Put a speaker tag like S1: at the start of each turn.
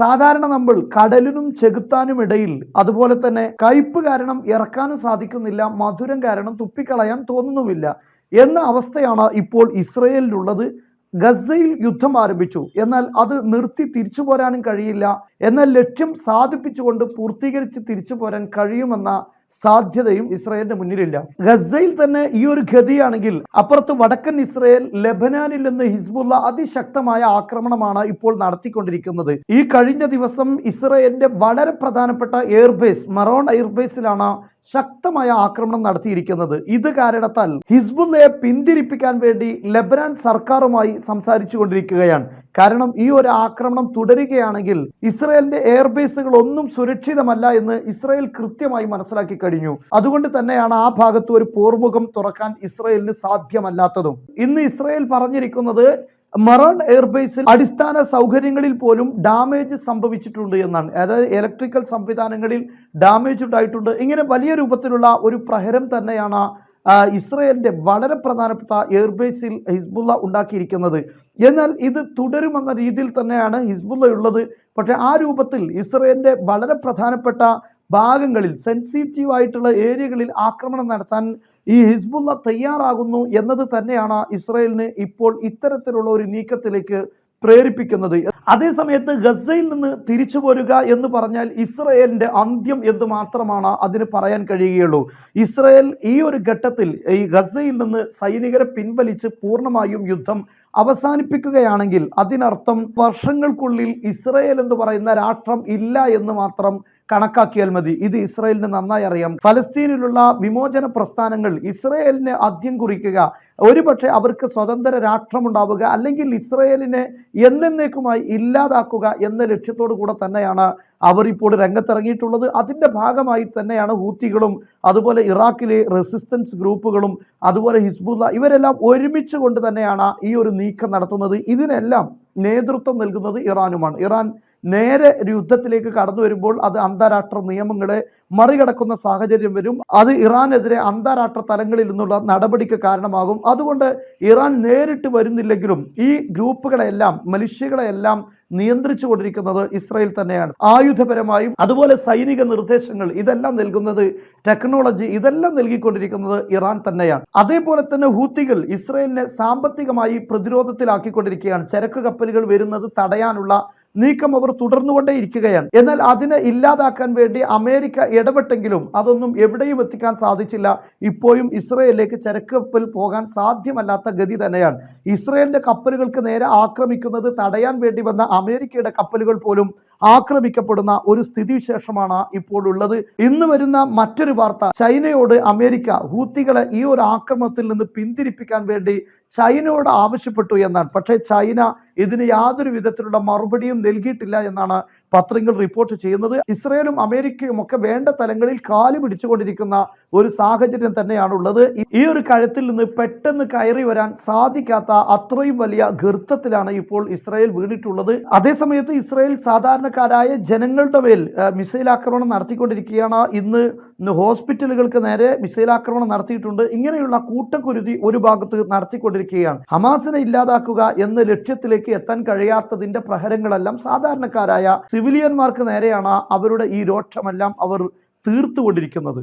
S1: സാധാരണ നമ്മൾ കടലിനും ചെകുത്താനും ഇടയിൽ അതുപോലെ തന്നെ കയ്പ് കാരണം ഇറക്കാനും സാധിക്കുന്നില്ല മധുരം കാരണം തുപ്പിക്കളയാൻ തോന്നുന്നുമില്ല എന്ന അവസ്ഥയാണ് ഇപ്പോൾ ഇസ്രയേലിലുള്ളത്. ഗസയിൽ യുദ്ധം ആരംഭിച്ചു. എന്നാൽ അത് നിർത്തി തിരിച്ചു പോരാനും കഴിയില്ല. എന്നാൽ ലക്ഷ്യം സാധിപ്പിച്ചുകൊണ്ട് പൂർത്തീകരിച്ച് തിരിച്ചു പോരാൻ കഴിയുമെന്ന സാധ്യതയും ഇസ്രായേലിന്റെ മുന്നിലില്ല. ഗസയിൽ തന്നെ ഈ ഒരു ഗതിയാണെങ്കിൽ അപ്പുറത്ത് വടക്കൻ ഇസ്രായേൽ ലെബനാനിൽ നിന്ന് ഹിസ്ബുള്ള അതിശക്തമായ ആക്രമണമാണ് ഇപ്പോൾ നടത്തിക്കൊണ്ടിരിക്കുന്നത്. ഈ കഴിഞ്ഞ ദിവസം ഇസ്രായേലിന്റെ വളരെ പ്രധാനപ്പെട്ട എയർബേസ് മറോൺ എയർബേസിലാണ് ശക്തമായ ആക്രമണം നടത്തിയിരിക്കുന്നത് ഇത് കാരണത്താൽ ഹിസ്ബുല്ലയെ പിന്തിരിപ്പിക്കാൻ വേണ്ടി ലെബനാൻ സർക്കാരുമായി സംസാരിച്ചു കൊണ്ടിരിക്കുകയാണ് കാരണം ഈ ഒരു ആക്രമണം തുടരുകയാണെങ്കിൽ ഇസ്രയേലിന്റെ എയർബേസുകൾ ഒന്നും സുരക്ഷിതമല്ല എന്ന് ഇസ്രയേൽ കൃത്യമായി മനസ്സിലാക്കി കഴിഞ്ഞു. അതുകൊണ്ട് തന്നെയാണ് ആ ഭാഗത്ത് ഒരു പോർമുഖം തുറക്കാൻ ഇസ്രയേലിന് സാധ്യമല്ലാത്തതും. ഇന്ന് ഇസ്രയേൽ പറഞ്ഞിരിക്കുന്നത് മറൺ എയർബേസിൽ അടിസ്ഥാന സൗകര്യങ്ങളിൽ പോലും ഡാമേജ് സംഭവിച്ചിട്ടുണ്ട് എന്നാണ്. അതായത് ഇലക്ട്രിക്കൽ സംവിധാനങ്ങളിൽ ഡാമേജ് ഉണ്ടായിട്ടുണ്ട്. ഇങ്ങനെ വലിയ രൂപത്തിലുള്ള ഒരു പ്രഹരം തന്നെയാണ് ഇസ്രയേലിന്റെ വളരെ പ്രധാനപ്പെട്ട എയർബേസിൽ ഹിസ്ബുള്ള ഉണ്ടാക്കിയിരിക്കുന്നത്. എന്നാൽ ഇത് തുടരുമെന്ന രീതിയിൽ തന്നെയാണ് ഹിസ്ബുള്ള ഉള്ളത്. പക്ഷേ ആ രൂപത്തിൽ ഇസ്രയേലിന്റെ വളരെ പ്രധാനപ്പെട്ട ഭാഗങ്ങളിൽ സെൻസിറ്റീവ് ആയിട്ടുള്ള ഏരിയകളിൽ ആക്രമണം നടത്താൻ ഈ ഹിസ്ബുള്ള തയ്യാറാകുന്നു എന്നത് തന്നെയാണ് ഇസ്രയേലിന് ഇപ്പോൾ ഇത്തരത്തിലുള്ള ഒരു നീക്കത്തിലേക്ക് പ്രേരിപ്പിക്കുന്നത്. അതേസമയത്ത് ഗസയിൽ നിന്ന് തിരിച്ചു പോരുക എന്ന് പറഞ്ഞാൽ ഇസ്രയേലിന്റെ അന്ത്യം എന്ന് മാത്രമാണ് അതിന് പറയാൻ കഴിയുകയുള്ളൂ. ഇസ്രയേൽ ഈ ഒരു ഘട്ടത്തിൽ ഈ ഗസയിൽ നിന്ന് സൈനികരെ പിൻവലിച്ച് പൂർണമായും യുദ്ധം അവസാനിപ്പിക്കുകയാണെങ്കിൽ അതിനർത്ഥം വർഷങ്ങൾക്കുള്ളിൽ ഇസ്രയേൽ എന്ന് പറയുന്ന രാഷ്ട്രം ഇല്ല എന്ന് മാത്രം കണക്കാക്കിയാൽ മതി. ഇത് ഇസ്രയേലിന് നന്നായി അറിയാം. ഫലസ്തീനിലുള്ള വിമോചന പ്രസ്ഥാനങ്ങൾ ഇസ്രയേലിന് ആദ്യം കുറിക്കുക ഒരുപക്ഷെ അവർക്ക് സ്വതന്ത്ര രാഷ്ട്രമുണ്ടാവുക അല്ലെങ്കിൽ ഇസ്രയേലിനെ എന്നേക്കുമായി ഇല്ലാതാക്കുക എന്ന ലക്ഷ്യത്തോടു കൂടെ തന്നെയാണ് അവർ ഇപ്പോൾ രംഗത്തിറങ്ങിയിട്ടുള്ളത് അതിന്റെ ഭാഗമായി തന്നെയാണ് ഹൂത്തികളും അതുപോലെ ഇറാഖിലെ റെസിസ്റ്റൻസ് ഗ്രൂപ്പുകളും അതുപോലെ ഹിസ്ബുല്ല ഇവരെല്ലാം ഒരുമിച്ച് കൊണ്ട് തന്നെയാണ് ഈ ഒരു നീക്കം നടത്തുന്നത്. ഇതിനെല്ലാം നേതൃത്വം നൽകുന്നത് ഇറാനുമാണ്. ഇറാൻ നേരെ യുദ്ധത്തിലേക്ക് കടന്നു വരുമ്പോൾ അത് അന്താരാഷ്ട്ര നിയമങ്ങളെ മറികടക്കുന്ന സാഹചര്യം വരും. അത് ഇറാനെതിരെ അന്താരാഷ്ട്ര തലങ്ങളിൽ നിന്നുള്ള നടപടിക്ക് കാരണമാകും. അതുകൊണ്ട് ഇറാൻ നേരിട്ട് വരുന്നില്ലെങ്കിലും ഈ ഗ്രൂപ്പുകളെല്ലാം മനുഷ്യകളെല്ലാം നിയന്ത്രിച്ചു കൊണ്ടിരിക്കുന്നത് ഇസ്രായേൽ തന്നെയാണ്. ആയുധപരമായും അതുപോലെ സൈനിക നിർദ്ദേശങ്ങൾ ഇതെല്ലാം നൽകുന്നത് ടെക്നോളജി ഇതെല്ലാം നൽകിക്കൊണ്ടിരിക്കുന്നത് ഇറാൻ തന്നെയാണ്. അതേപോലെ തന്നെ ഹൂത്തികൾ ഇസ്രായേലിനെ സാമ്പത്തികമായി പ്രതിരോധത്തിലാക്കിക്കൊണ്ടിരിക്കുകയാണ്. ചരക്ക് കപ്പലുകൾ വരുന്നത് തടയാനുള്ള നീക്കം അവർ തുടർന്നുകൊണ്ടേ ഇരിക്കുകയാണ്. എന്നാൽ അതിനെ ഇല്ലാതാക്കാൻ വേണ്ടി അമേരിക്ക ഇടപെട്ടെങ്കിലും അതൊന്നും എവിടെയും എത്തിക്കാൻ സാധിച്ചില്ല. ഇപ്പോഴും ഇസ്രയേലിലേക്ക് ചരക്ക് കപ്പൽ പോകാൻ സാധ്യമല്ലാത്ത ഗതി തന്നെയാണ്. ഇസ്രയേലിന്റെ കപ്പലുകൾക്ക് നേരെ ആക്രമിക്കുന്നത് തടയാൻ വേണ്ടി വന്ന അമേരിക്കയുടെ കപ്പലുകൾ പോലും ആക്രമിക്കപ്പെടുന്ന ഒരു സ്ഥിതിവിശേഷമാണ് ഇപ്പോൾ ഉള്ളത് ഇന്ന് വരുന്ന മറ്റൊരു വാർത്ത. ചൈനയോട് അമേരിക്ക ഹൂത്തികളെ ഈ ഒരു ആക്രമണത്തിൽ നിന്ന് പിന്തിരിപ്പിക്കാൻ വേണ്ടി ചൈനയോട് ആവശ്യപ്പെട്ടു എന്നാണ്. പക്ഷേ ചൈന ഇതിന് യാതൊരു വിധത്തിലുള്ള മറുപടിയും നൽകിയിട്ടില്ല എന്നാണ് പത്രങ്ങൾ റിപ്പോർട്ട് ചെയ്യുന്നത് ഇസ്രയേലും അമേരിക്കയും ഒക്കെ വേണ്ട തലങ്ങളിൽ കാൽ പിടിച്ചുകൊണ്ടിരിക്കുന്ന ഒരു സാഹചര്യം തന്നെയാണ് ഉള്ളത് ഈ- ഈ ഒരു കഴുത്തിൽ നിന്ന് പെട്ടെന്ന് കയറി വരാൻ സാധിക്കാത്ത അത്രയും വലിയ ഗർത്തത്തിലാണ് ഇപ്പോൾ ഇസ്രായേൽ വീണിട്ടുള്ളത്. അതേസമയത്ത് ഇസ്രായേൽ സാധാരണക്കാരായ ജനങ്ങളുടെ മേൽ മിസൈൽ ആക്രമണം നടത്തിക്കൊണ്ടിരിക്കുകയാണ്. ഇന്ന് ഇന്ന് ഹോസ്പിറ്റലുകൾക്ക് നേരെ മിസൈൽ ആക്രമണം നടത്തിയിട്ടുണ്ട്. ഇങ്ങനെയുള്ള കൂട്ടക്കുരുതി ഒരു ഭാഗത്ത് നടത്തിക്കൊണ്ടിരിക്കുകയാണ്. ഹമാസിനെ ഇല്ലാതാക്കുക എന്ന ലക്ഷ്യത്തിലേക്ക് എത്താൻ കഴിയാത്തതിന്റെ പ്രഹരങ്ങളെല്ലാം സാധാരണക്കാരായ സിവിലിയന്മാർക്ക് നേരെയാണ് അവരുടെ ഈ രോക്ഷമെല്ലാം അവർ തീർത്തുകൊണ്ടിരിക്കുന്നത്.